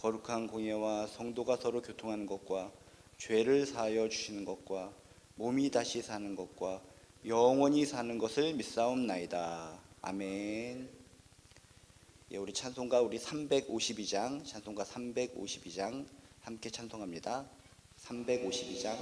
거룩한 공예와 성도가 서로 교통하는 것과 죄를 사하여 주시는 것과 몸이 다시 사는 것과 영원히 사는 것을 믿사옵나이다. 아멘. 예, 우리 찬송가 우리 352장 찬송가 352장 함께 찬송합니다. 352장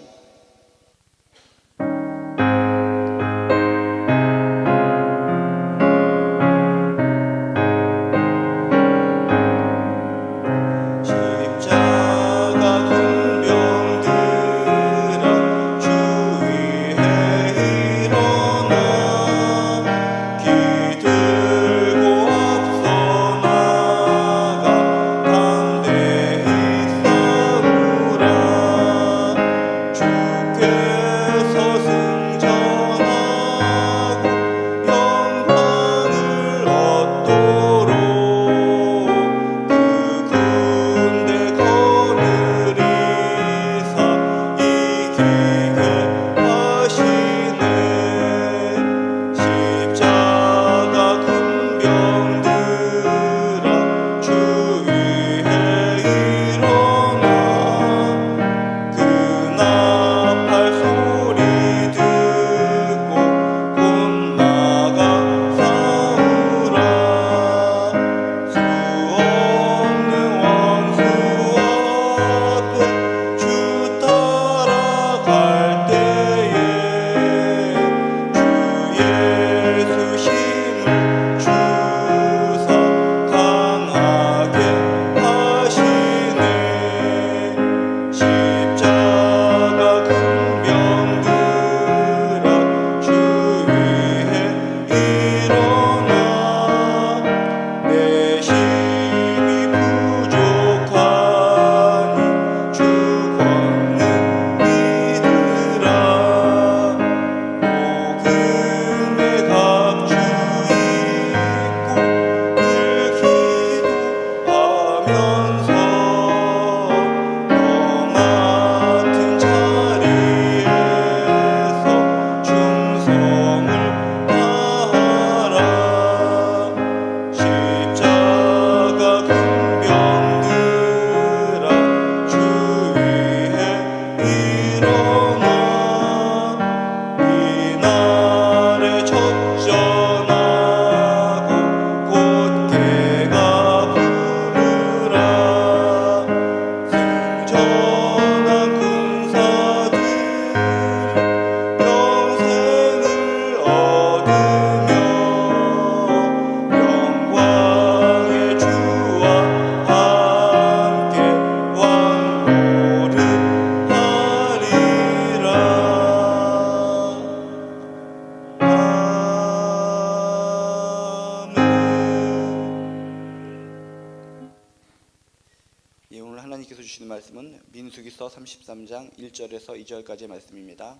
하나님께서 주시는 말씀은 민수기서 33장 1절에서 2절까지의 말씀입니다.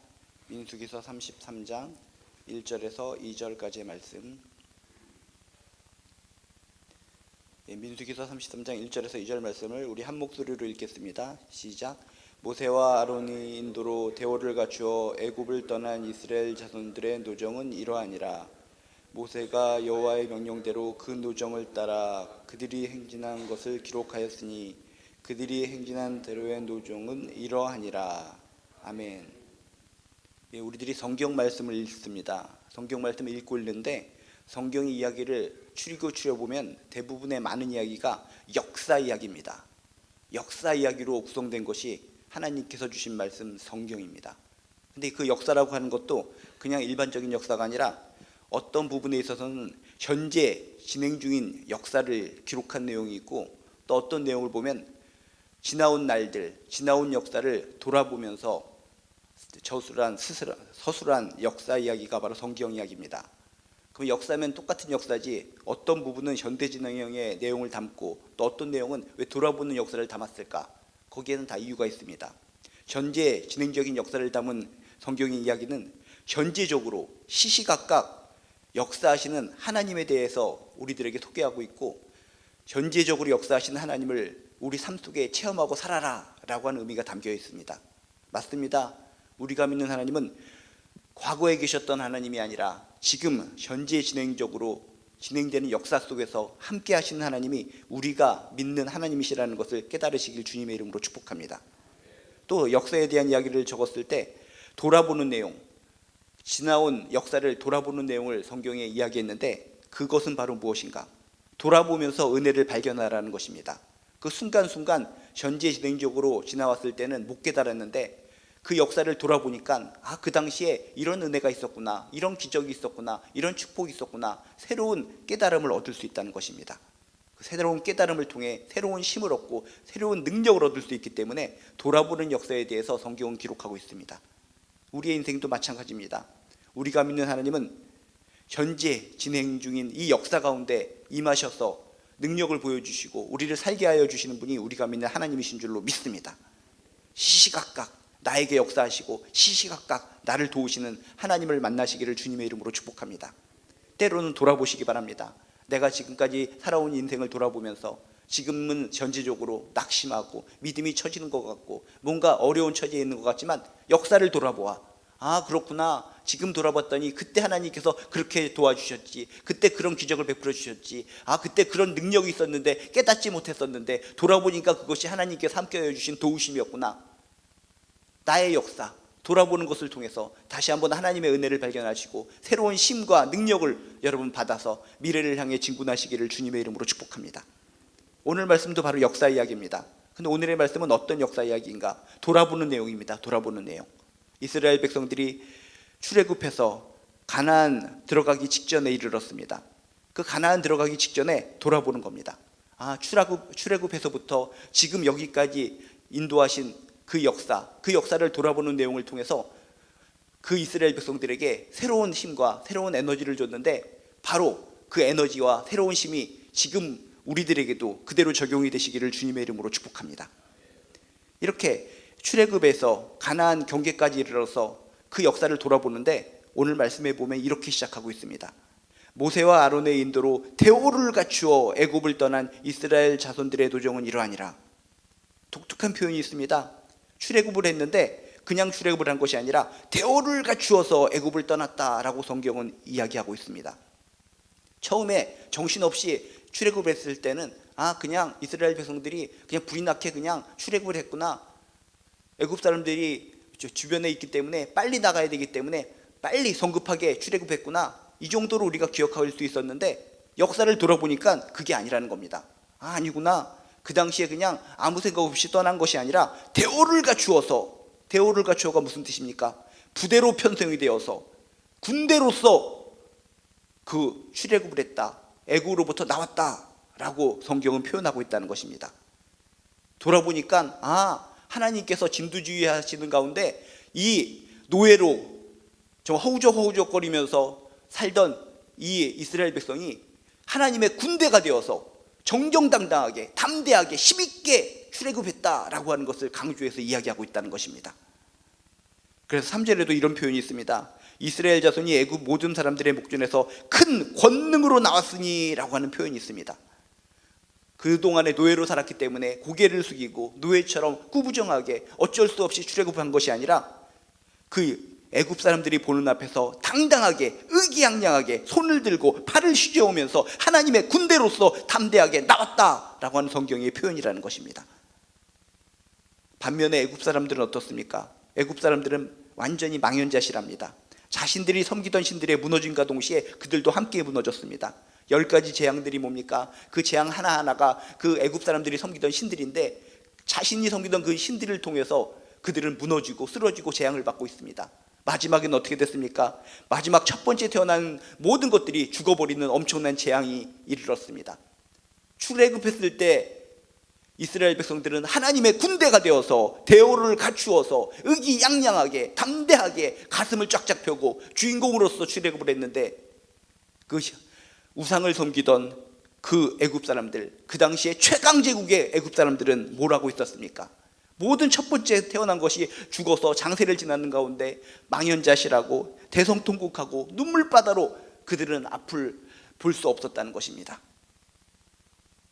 민수기서 33장 1절에서 2절까지의 말씀. 예, 민수기서 33장 1절에서 2절 말씀을 우리 한 목소리로 읽겠습니다. 시작. 모세와 아론이 인도로 대오를 갖추어 애굽을 떠난 이스라엘 자손들의 노정은 이러하니라. 모세가 여호와의 명령대로 그 노정을 따라 그들이 행진한 것을 기록하였으니 그들이 행진한 대로의 노정은 이러하니라. 아멘. 예, 우리들이 성경 말씀을 읽습니다. 성경 말씀을 읽고 있는데 성경 이야기를 추리고 추려보면 대부분의 많은 이야기가 역사 이야기입니다. 역사 이야기로 구성된 것이 하나님께서 주신 말씀 성경입니다. 근데 그 역사라고 하는 것도 그냥 일반적인 역사가 아니라 어떤 부분에 있어서는 현재 진행 중인 역사를 기록한 내용이 있고 또 어떤 내용을 보면 지나온 날들, 지나온 역사를 돌아보면서 저술한 스스로, 서술한 역사 이야기가 바로 성경 이야기입니다. 그럼 역사면 똑같은 역사지 어떤 부분은 현대 진행형의 내용을 담고 또 어떤 내용은 왜 돌아보는 역사를 담았을까? 거기에는 다 이유가 있습니다. 현재 진행적인 역사를 담은 성경의 이야기는 현재적으로 시시각각 역사하시는 하나님에 대해서 우리들에게 소개하고 있고 현재적으로 역사하시는 하나님을 우리 삶 속에 체험하고 살아라 라고 하는 의미가 담겨 있습니다. 맞습니다. 우리가 믿는 하나님은 과거에 계셨던 하나님이 아니라 지금 현재 진행적으로 진행되는 역사 속에서 함께 하시는 하나님이 우리가 믿는 하나님이시라는 것을 깨달으시길 주님의 이름으로 축복합니다. 또 역사에 대한 이야기를 적었을 때 돌아보는 내용, 지나온 역사를 돌아보는 내용을 성경에 이야기했는데 그것은 바로 무엇인가? 돌아보면서 은혜를 발견하라는 것입니다. 그 순간순간 현재 진행적으로 지나왔을 때는 못 깨달았는데 그 역사를 돌아보니까 아 그 당시에 이런 은혜가 있었구나 이런 기적이 있었구나 이런 축복이 있었구나 새로운 깨달음을 얻을 수 있다는 것입니다. 그 새로운 깨달음을 통해 새로운 힘을 얻고 새로운 능력을 얻을 수 있기 때문에 돌아보는 역사에 대해서 성경은 기록하고 있습니다. 우리의 인생도 마찬가지입니다. 우리가 믿는 하나님은 현재 진행 중인 이 역사 가운데 임하셔서 능력을 보여주시고 우리를 살게 하여 주시는 분이 우리가 믿는 하나님이신 줄로 믿습니다 시시각각 나에게 역사하시고 시시각각 나를 도우시는 하나님을 만나시기를 주님의 이름으로 축복합니다. 때로는 돌아보시기 바랍니다. 내가 지금까지 살아온 인생을 돌아보면서 지금은 전체적으로 낙심하고 믿음이 처지는 것 같고 뭔가 어려운 처지에 있는 것 같지만 역사를 돌아보아 아 그렇구나 지금 돌아봤더니 그때 하나님께서 그렇게 도와주셨지 그때 그런 기적을 베풀어 주셨지 아 그때 그런 능력이 있었는데 깨닫지 못했었는데 돌아보니까 그것이 하나님께서 함께 해 주신 도우심이었구나 나의 역사 돌아보는 것을 통해서 다시 한번 하나님의 은혜를 발견하시고 새로운 힘과 능력을 여러분 받아서 미래를 향해 진군하시기를 주님의 이름으로 축복합니다. 오늘 말씀도 바로 역사 이야기입니다. 근데 오늘의 말씀은 어떤 역사 이야기인가? 돌아보는 내용입니다. 돌아보는 내용. 이스라엘 백성들이 출애굽해서 가나안 들어가기 직전에 이르렀습니다. 그 가나안 들어가기 직전에 돌아보는 겁니다. 아, 출애굽 출애굽해서부터 지금 여기까지 인도하신 그 역사, 그 역사를 돌아보는 내용을 통해서 그 이스라엘 백성들에게 새로운 힘과 새로운 에너지를 줬는데 바로 그 에너지와 새로운 힘이 지금 우리들에게도 그대로 적용이 되시기를 주님의 이름으로 축복합니다. 이렇게 출애굽에서 가나안 경계까지 이르러서 그 역사를 돌아보는데 오늘 말씀에 보면 이렇게 시작하고 있습니다. 모세와 아론의 인도로 대오를 갖추어 애굽을 떠난 이스라엘 자손들의 도정은 이러하니라. 독특한 표현이 있습니다. 출애굽을 했는데 그냥 출애굽을 한 것이 아니라 대오를 갖추어서 애굽을 떠났다라고 성경은 이야기하고 있습니다. 처음에 정신없이 출애굽을 했을 때는 아 그냥 이스라엘 백성들이 그냥 불이 나게 그냥 출애굽을 했구나. 애굽 사람들이 저 주변에 있기 때문에 빨리 나가야 되기 때문에 빨리 성급하게 출애굽했구나. 이 정도로 우리가 기억할 수 있었는데 역사를 돌아보니까 그게 아니라는 겁니다. 아 아니구나. 그 당시에 그냥 아무 생각 없이 떠난 것이 아니라 대오를 갖추어서 대오를 갖추어가 무슨 뜻입니까? 부대로 편성이 되어서 군대로서 그 출애굽을 했다. 애굽으로부터 나왔다라고 성경은 표현하고 있다는 것입니다. 돌아보니까 아 하나님께서 진두지휘하시는 가운데 이 노예로 좀 허우적허우적거리면서 살던 이 이스라엘 백성이 하나님의 군대가 되어서 정정당당하게 담대하게 힘있게 출애굽했다라고 하는 것을 강조해서 이야기하고 있다는 것입니다. 그래서 3절에도 이런 표현이 있습니다. 이스라엘 자손이 애굽 모든 사람들의 목전에서 큰 권능으로 나왔으니라고 하는 표현이 있습니다. 그동안에 노예로 살았기 때문에 고개를 숙이고 노예처럼 꾸부정하게 어쩔 수 없이 출애굽한 것이 아니라 그 애굽 사람들이 보는 앞에서 당당하게 의기양양하게 손을 들고 팔을 휘저으면서 하나님의 군대로서 담대하게 나왔다라고 하는 성경의 표현이라는 것입니다. 반면에 애굽 사람들은 어떻습니까? 애굽 사람들은 완전히 망연자실합니다. 자신들이 섬기던 신들의 무너짐과 동시에 그들도 함께 무너졌습니다. 열 가지 재앙들이 뭡니까? 그 재앙 하나하나가 그 애굽 사람들이 섬기던 신들인데 자신이 섬기던 그 신들을 통해서 그들은 무너지고 쓰러지고 재앙을 받고 있습니다. 마지막엔 어떻게 됐습니까? 마지막 첫 번째 태어난 모든 것들이 죽어버리는 엄청난 재앙이 이르렀습니다. 출애굽했을 때 이스라엘 백성들은 하나님의 군대가 되어서 대오를 갖추어서 의기양양하게 담대하게 가슴을 쫙쫙 펴고 주인공으로서 출애굽을 했는데 그 우상을 섬기던 그 애굽 사람들 그 당시에 최강 제국의 애굽 사람들은 뭘 하고 있었습니까? 모든 첫 번째 태어난 것이 죽어서 장세를 지나는 가운데 망연자실하고 대성통곡하고 눈물바다로 그들은 앞을 볼 수 없었다는 것입니다.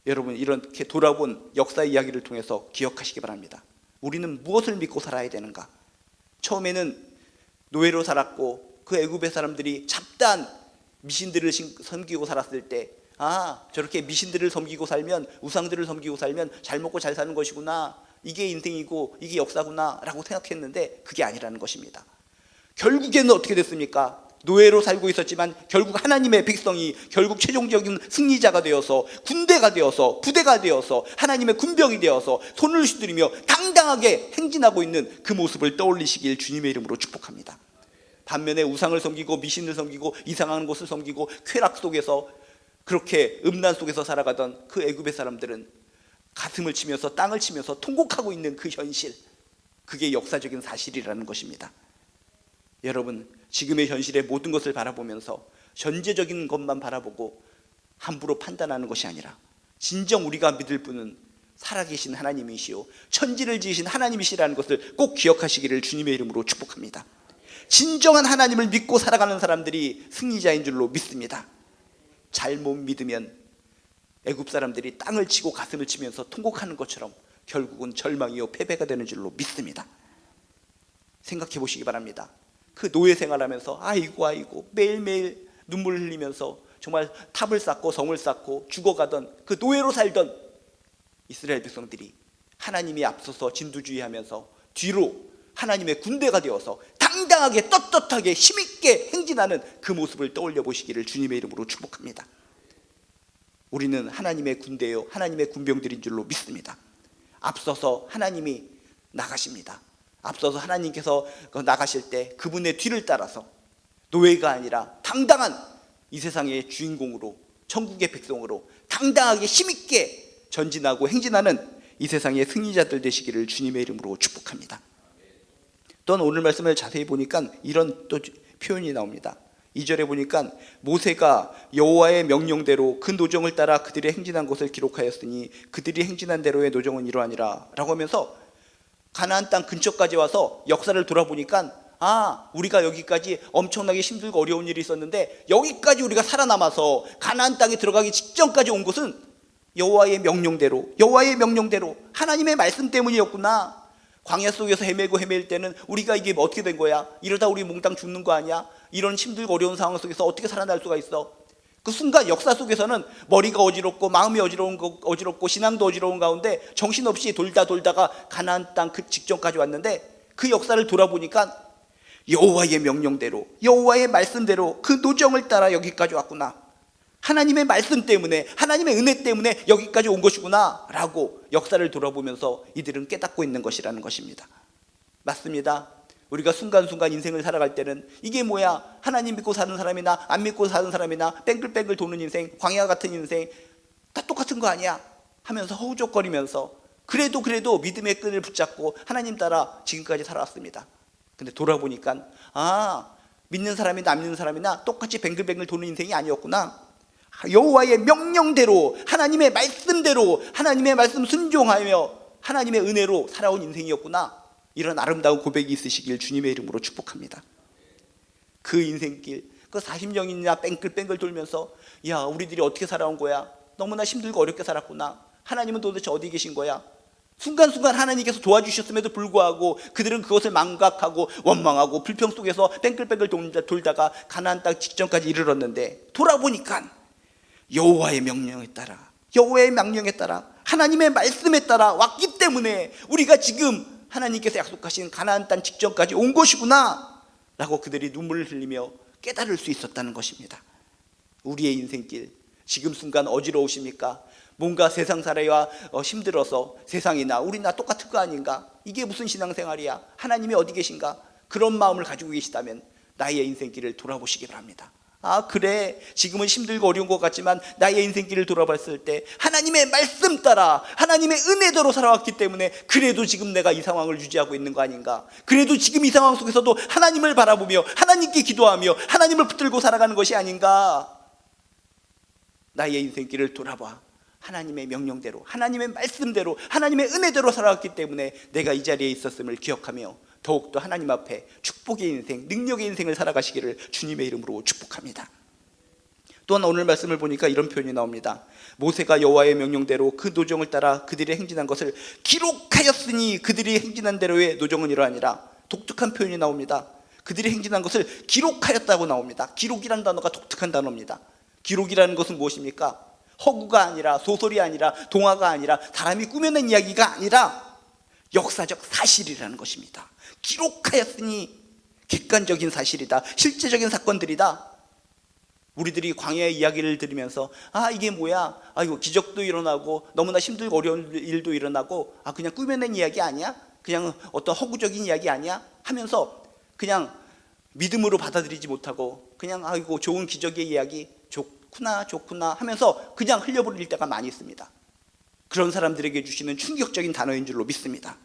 여러분 이렇게 돌아본 역사 이야기를 통해서 기억하시기 바랍니다. 우리는 무엇을 믿고 살아야 되는가? 처음에는 노예로 살았고 그 애굽의 사람들이 잡다한 미신들을 신- 섬기고 살았을 때 아, 저렇게 미신들을 섬기고 살면 우상들을 섬기고 살면 잘 먹고 잘 사는 것이구나. 이게 인생이고 이게 역사구나 라고 생각했는데 그게 아니라는 것입니다. 결국에는 어떻게 됐습니까? 노예로 살고 있었지만 결국 하나님의 백성이 결국 최종적인 승리자가 되어서 군대가 되어서 부대가 되어서 하나님의 군병이 되어서 손을 휘두르며 당당하게 행진하고 있는 그 모습을 떠올리시길 주님의 이름으로 축복합니다. 반면에 우상을 섬기고 미신을 섬기고 이상한 곳을 섬기고 쾌락 속에서 그렇게 음란 속에서 살아가던 그 애굽의 사람들은 가슴을 치면서 땅을 치면서 통곡하고 있는 그 현실 그게 역사적인 사실이라는 것입니다. 여러분 지금의 현실의 모든 것을 바라보면서 현재적인 것만 바라보고 함부로 판단하는 것이 아니라 진정 우리가 믿을 분은 살아계신 하나님이시요 천지를 지으신 하나님이시라는 것을 꼭 기억하시기를 주님의 이름으로 축복합니다. 진정한 하나님을 믿고 살아가는 사람들이 승리자인 줄로 믿습니다. 잘못 믿으면 애굽 사람들이 땅을 치고 가슴을 치면서 통곡하는 것처럼 결국은 절망이요 패배가 되는 줄로 믿습니다. 생각해 보시기 바랍니다. 그 노예 생활하면서 아이고 아이고 매일매일 눈물을 흘리면서 정말 탑을 쌓고 성을 쌓고 죽어가던 그 노예로 살던 이스라엘 백성들이 하나님이 앞서서 진두주의하면서 뒤로 하나님의 군대가 되어서 당당하게 떳떳하게 힘있게 행진하는 그 모습을 떠올려 보시기를 주님의 이름으로 축복합니다. 우리는 하나님의 군대요 하나님의 군병들인 줄로 믿습니다. 앞서서 하나님이 나가십니다. 앞서서 하나님께서 그 나가실 때 그분의 뒤를 따라서 노예가 아니라 당당한 이 세상의 주인공으로 천국의 백성으로 당당하게 힘있게 전진하고 행진하는 이 세상의 승리자들 되시기를 주님의 이름으로 축복합니다. 또한 오늘 말씀을 자세히 보니까 이런 또 표현이 나옵니다. 2절에 보니까 모세가 여호와의 명령대로 그 노정을 따라 그들이 행진한 것을 기록하였으니 그들이 행진한 대로의 노정은 이러하니라 라고 하면서 가나안 땅 근처까지 와서 역사를 돌아보니까 아 우리가 여기까지 엄청나게 힘들고 어려운 일이 있었는데 여기까지 우리가 살아남아서 가나안 땅에 들어가기 직전까지 온 것은 여호와의 명령대로 여호와의 명령대로 하나님의 말씀 때문이었구나 광야 속에서 헤매고 헤맬 때는 우리가 이게 어떻게 된 거야? 이러다 우리 몽땅 죽는 거 아니야? 이런 힘들고 어려운 상황 속에서 어떻게 살아날 수가 있어? 그 순간 역사 속에서는 머리가 어지럽고 마음이 어지러운 거, 어지럽고 신앙도 어지러운 가운데 정신없이 돌다 돌다가 가나안 땅 그 직전까지 왔는데 그 역사를 돌아보니까 여호와의 명령대로 여호와의 말씀대로 그 노정을 따라 여기까지 왔구나. 하나님의 말씀 때문에 하나님의 은혜 때문에 여기까지 온 것이구나 라고 역사를 돌아보면서 이들은 깨닫고 있는 것이라는 것입니다. 맞습니다. 우리가 순간순간 인생을 살아갈 때는 이게 뭐야? 하나님 믿고 사는 사람이나 안 믿고 사는 사람이나 뺑글뺑글 도는 인생, 광야 같은 인생 다 똑같은 거 아니야? 하면서 허우적거리면서 그래도 그래도 믿음의 끈을 붙잡고 하나님 따라 지금까지 살아왔습니다. 근데 돌아보니까 아 믿는 사람이나 안 믿는 사람이나 똑같이 뱅글뱅글 도는 인생이 아니었구나. 여호와의 명령대로 하나님의 말씀대로 하나님의 말씀 순종하며 하나님의 은혜로 살아온 인생이었구나. 이런 아름다운 고백이 있으시길 주님의 이름으로 축복합니다. 그 인생길 그 40년이나 뺑글뺑글 돌면서 야 우리들이 어떻게 살아온 거야? 너무나 힘들고 어렵게 살았구나. 하나님은 도대체 어디 계신 거야? 순간순간 하나님께서 도와주셨음에도 불구하고 그들은 그것을 망각하고 원망하고 불평 속에서 뺑글뺑글 돌다- 돌다가 가나안 땅 직전까지 이르렀는데 돌아보니까 여호와의 명령에 따라 여호와의 명령에 따라 하나님의 말씀에 따라 왔기 때문에 우리가 지금 하나님께서 약속하신 가나안 땅 직전까지 온 것이구나 라고 그들이 눈물을 흘리며 깨달을 수 있었다는 것입니다. 우리의 인생길 지금 순간 어지러우십니까? 뭔가 세상 살아야 어, 힘들어서 세상이나 우리나 똑같은 거 아닌가? 이게 무슨 신앙생활이야? 하나님이 어디 계신가? 그런 마음을 가지고 계시다면 나의 인생길을 돌아보시기 바랍니다. 아 그래. 지금은 힘들고 어려운 것 같지만 나의 인생길을 돌아봤을 때 하나님의 말씀 따라 하나님의 은혜대로 살아왔기 때문에 그래도 지금 내가 이 상황을 유지하고 있는 거 아닌가? 그래도 지금 이 상황 속에서도 하나님을 바라보며 하나님께 기도하며 하나님을 붙들고 살아가는 것이 아닌가? 나의 인생길을 돌아봐. 하나님의 명령대로 하나님의 말씀대로 하나님의 은혜대로 살아왔기 때문에 내가 이 자리에 있었음을 기억하며 더욱더 하나님 앞에 축복의 인생, 능력의 인생을 살아가시기를 주님의 이름으로 축복합니다. 또한 오늘 말씀을 보니까 이런 표현이 나옵니다. 모세가 여호와의 명령대로 그 노정을 따라 그들이 행진한 것을 기록하였으니 그들이 행진한 대로의 노정은 이러하니라. 독특한 표현이 나옵니다. 그들이 행진한 것을 기록하였다고 나옵니다. 기록이라는 단어가 독특한 단어입니다. 기록이라는 것은 무엇입니까? 허구가 아니라 소설이 아니라 동화가 아니라 사람이 꾸며낸 이야기가 아니라 역사적 사실이라는 것입니다. 기록하였으니 객관적인 사실이다. 실제적인 사건들이다. 우리들이 광야의 이야기를 들으면서 아 이게 뭐야? 아 이거 기적도 일어나고 너무나 힘들고 어려운 일도 일어나고 아 그냥 꾸며낸 이야기 아니야? 그냥 어떤 허구적인 이야기 아니야? 하면서 그냥 믿음으로 받아들이지 못하고 그냥 아이고 좋은 기적의 이야기 좋구나 좋구나 하면서 그냥 흘려버릴 때가 많이 있습니다. 그런 사람들에게 주시는 충격적인 단어인 줄로 믿습니다.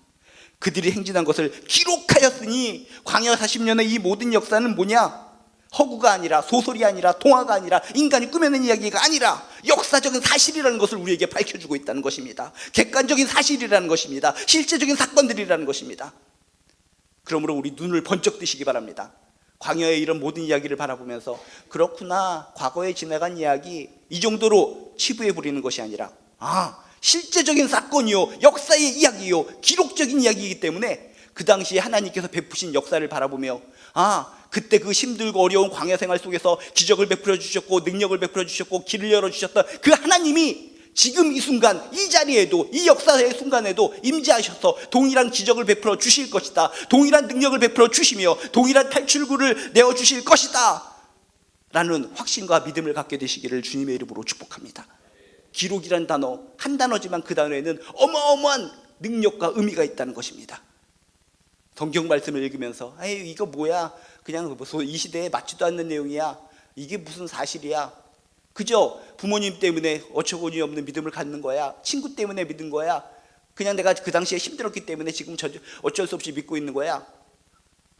그들이 행진한 것을 기록하였으니 광야 40년의 이 모든 역사는 뭐냐? 허구가 아니라 소설이 아니라 동화가 아니라 인간이 꾸며낸 이야기가 아니라 역사적인 사실이라는 것을 우리에게 밝혀주고 있다는 것입니다. 객관적인 사실이라는 것입니다. 실제적인 사건들이라는 것입니다. 그러므로 우리 눈을 번쩍 뜨시기 바랍니다. 광야의 이런 모든 이야기를 바라보면서 그렇구나 과거에 지나간 이야기 이 정도로 치부해 부리는 것이 아니라 아 실제적인 사건이요 역사의 이야기요 기록적인 이야기이기 때문에 그 당시에 하나님께서 베푸신 역사를 바라보며 아 그때 그 힘들고 어려운 광야 생활 속에서 기적을 베풀어 주셨고 능력을 베풀어 주셨고 길을 열어 주셨던 그 하나님이 지금 이 순간 이 자리에도 이 역사의 순간에도 임재하셔서 동일한 기적을 베풀어 주실 것이다. 동일한 능력을 베풀어 주시며 동일한 탈출구를 내어 주실 것이다. 라는 확신과 믿음을 갖게 되시기를 주님의 이름으로 축복합니다. 기록이란 단어 한 단어지만 그 단어에는 어마어마한 능력과 의미가 있다는 것입니다. 성경 말씀을 읽으면서 에이 이거 뭐야? 그냥 무슨 이 시대에 맞지도 않는 내용이야. 이게 무슨 사실이야? 그저 부모님 때문에 어처구니 없는 믿음을 갖는 거야? 친구 때문에 믿은 거야? 그냥 내가 그 당시에 힘들었기 때문에 지금 저- 어쩔 수 없이 믿고 있는 거야?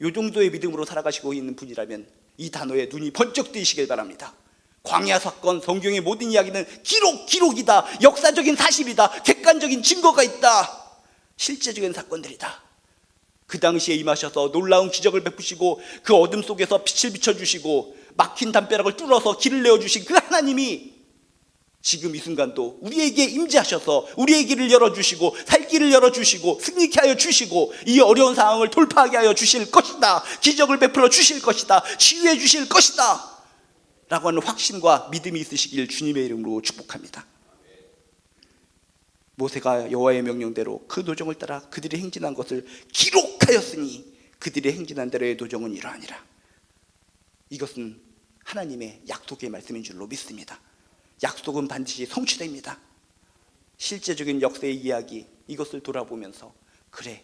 요 정도의 믿음으로 살아가시고 있는 분이라면 이 단어에 눈이 번쩍 뜨이시길 바랍니다 광야 사건 성경의 모든 이야기는 기록 기록이다. 역사적인 사실이다. 객관적인 증거가 있다. 실제적인 사건들이다. 그 당시에 임하셔서 놀라운 기적을 베푸시고 그 어둠 속에서 빛을 비춰주시고 막힌 담벼락을 뚫어서 길을 내어주신 그 하나님이 지금 이 순간도 우리에게 임재하셔서 우리의 길을 열어주시고 살 길을 열어주시고 승리케 하여 주시고 이 어려운 상황을 돌파하게 하여 주실 것이다. 기적을 베풀어 주실 것이다. 치유해 주실 것이다 라고 하는 확신과 믿음이 있으시길 주님의 이름으로 축복합니다 모세가 여호와의 명령대로 그 노정을 따라 그들이 행진한 것을 기록하였으니 그들이 행진한 대로의 노정은 이러하니라. 이것은 하나님의 약속의 말씀인 줄로 믿습니다. 약속은 반드시 성취됩니다. 실제적인 역사의 이야기 이것을 돌아보면서 그래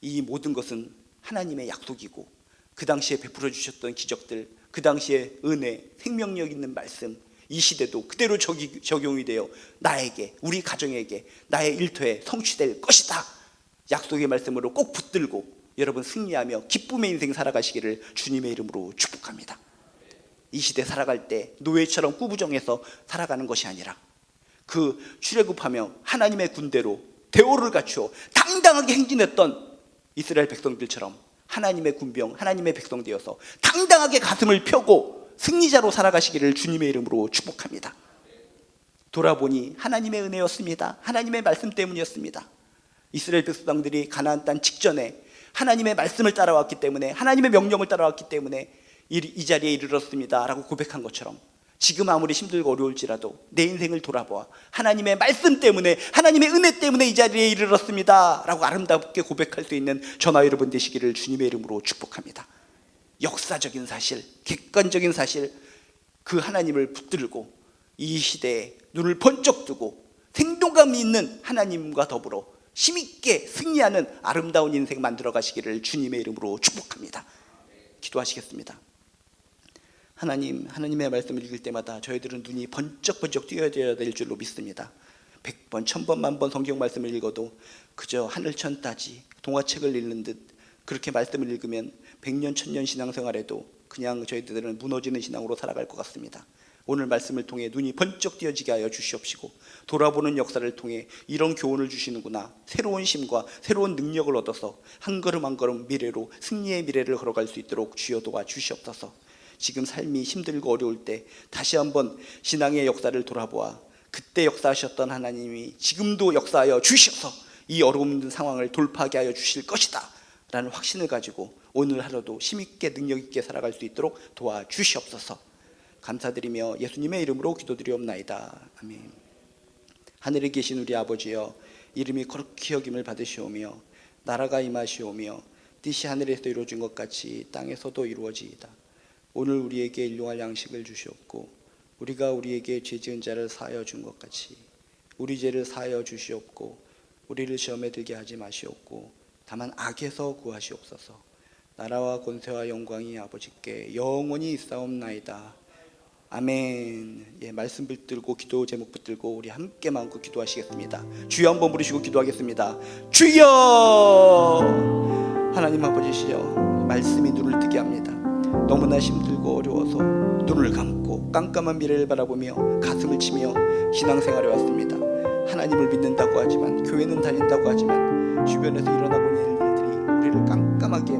이 모든 것은 하나님의 약속이고 그 당시에 베풀어 주셨던 기적들 그 당시에 은혜 생명력 있는 말씀 이 시대도 그대로 적용이 되어 나에게 우리 가정에게 나의 일터에 성취될 것이다. 약속의 말씀으로 꼭 붙들고 여러분 승리하며 기쁨의 인생 살아가시기를 주님의 이름으로 축복합니다. 이 시대 살아갈 때 노예처럼 꾸부정해서 살아가는 것이 아니라 그 출애굽하며 하나님의 군대로 대오를 갖추어 당당하게 행진했던 이스라엘 백성들처럼 하나님의 군병, 하나님의 백성 되어서 당당하게 가슴을 펴고 승리자로 살아가시기를 주님의 이름으로 축복합니다. 돌아보니 하나님의 은혜였습니다. 하나님의 말씀 때문이었습니다. 이스라엘 백성들이 가나안 땅 직전에 하나님의 말씀을 따라왔기 때문에 하나님의 명령을 따라왔기 때문에 이, 이 자리에 이르렀습니다라고 고백한 것처럼 지금 아무리 힘들고 어려울지라도 내 인생을 돌아보아 하나님의 말씀 때문에 하나님의 은혜 때문에 이 자리에 이르렀습니다 라고 아름답게 고백할 수 있는 저나 여러분 되시기를 주님의 이름으로 축복합니다. 역사적인 사실, 객관적인 사실 그 하나님을 붙들고 이 시대에 눈을 번쩍 뜨고 생동감이 있는 하나님과 더불어 힘있게 승리하는 아름다운 인생 만들어 가시기를 주님의 이름으로 축복합니다. 기도하시겠습니다. 하나님, 하나님의 말씀을 읽을 때마다 저희들은 눈이 번쩍번쩍 뛰어야 될 줄로 믿습니다. 백 번, 천 번, 만번 성경 말씀을 읽어도 그저 하늘천 따지 동화책을 읽는 듯 그렇게 말씀을 읽으면 백년, 천년 신앙생활에도 그냥 저희들은 무너지는 신앙으로 살아갈 것 같습니다. 오늘 말씀을 통해 눈이 번쩍 띄어지게 하여 주시옵시고 돌아보는 역사를 통해 이런 교훈을 주시는구나 새로운 힘과 새로운 능력을 얻어서 한 걸음 한 걸음 미래로 승리의 미래를 걸어갈 수 있도록 주여 도와 주시옵소서 지금 삶이 힘들고 어려울 때 다시 한번 신앙의 역사를 돌아보아 그때 역사하셨던 하나님이 지금도 역사하여 주셔서. 이 어려운 상황을 돌파하게 하여 주실 것이다. 라는 확신을 가지고 오늘 하루도 힘있게 능력 있게 살아갈 수 있도록 도와주시옵소서. 감사드리며 예수님의 이름으로 기도드리옵나이다. 아멘. 하늘에 계신 우리 아버지여 이름이 거룩히 여김을 받으시오며 나라가 임하시오며 뜻이 하늘에서 이루어진 것 같이 땅에서도 이루어지이다 오늘 우리에게 일용할 양식을 주시옵고 우리가 우리에게 죄 지은 자를 사하여 준 것 같이 우리 죄를 사하여 주시옵고 우리를 시험에 들게 하지 마시옵고 다만 악에서 구하시옵소서. 나라와 권세와 영광이 아버지께 영원히 있사옵나이다. 아멘. 예, 말씀 붙들고 기도 제목 붙들고 우리 함께 마음껏 기도하시겠습니다. 주여 한번 부르시고 기도하겠습니다. 주여! 하나님 아버지시여 말씀이 눈을 뜨게 합니다 너무나 힘들고 어려워서 눈을 감고 깜깜한 미래를 바라보며 가슴을 치며 신앙생활에 왔습니다. 하나님을 믿는다고 하지만 교회는 다닌다고 하지만 주변에서 일어나고 있는 일들이 우리를 깜깜하게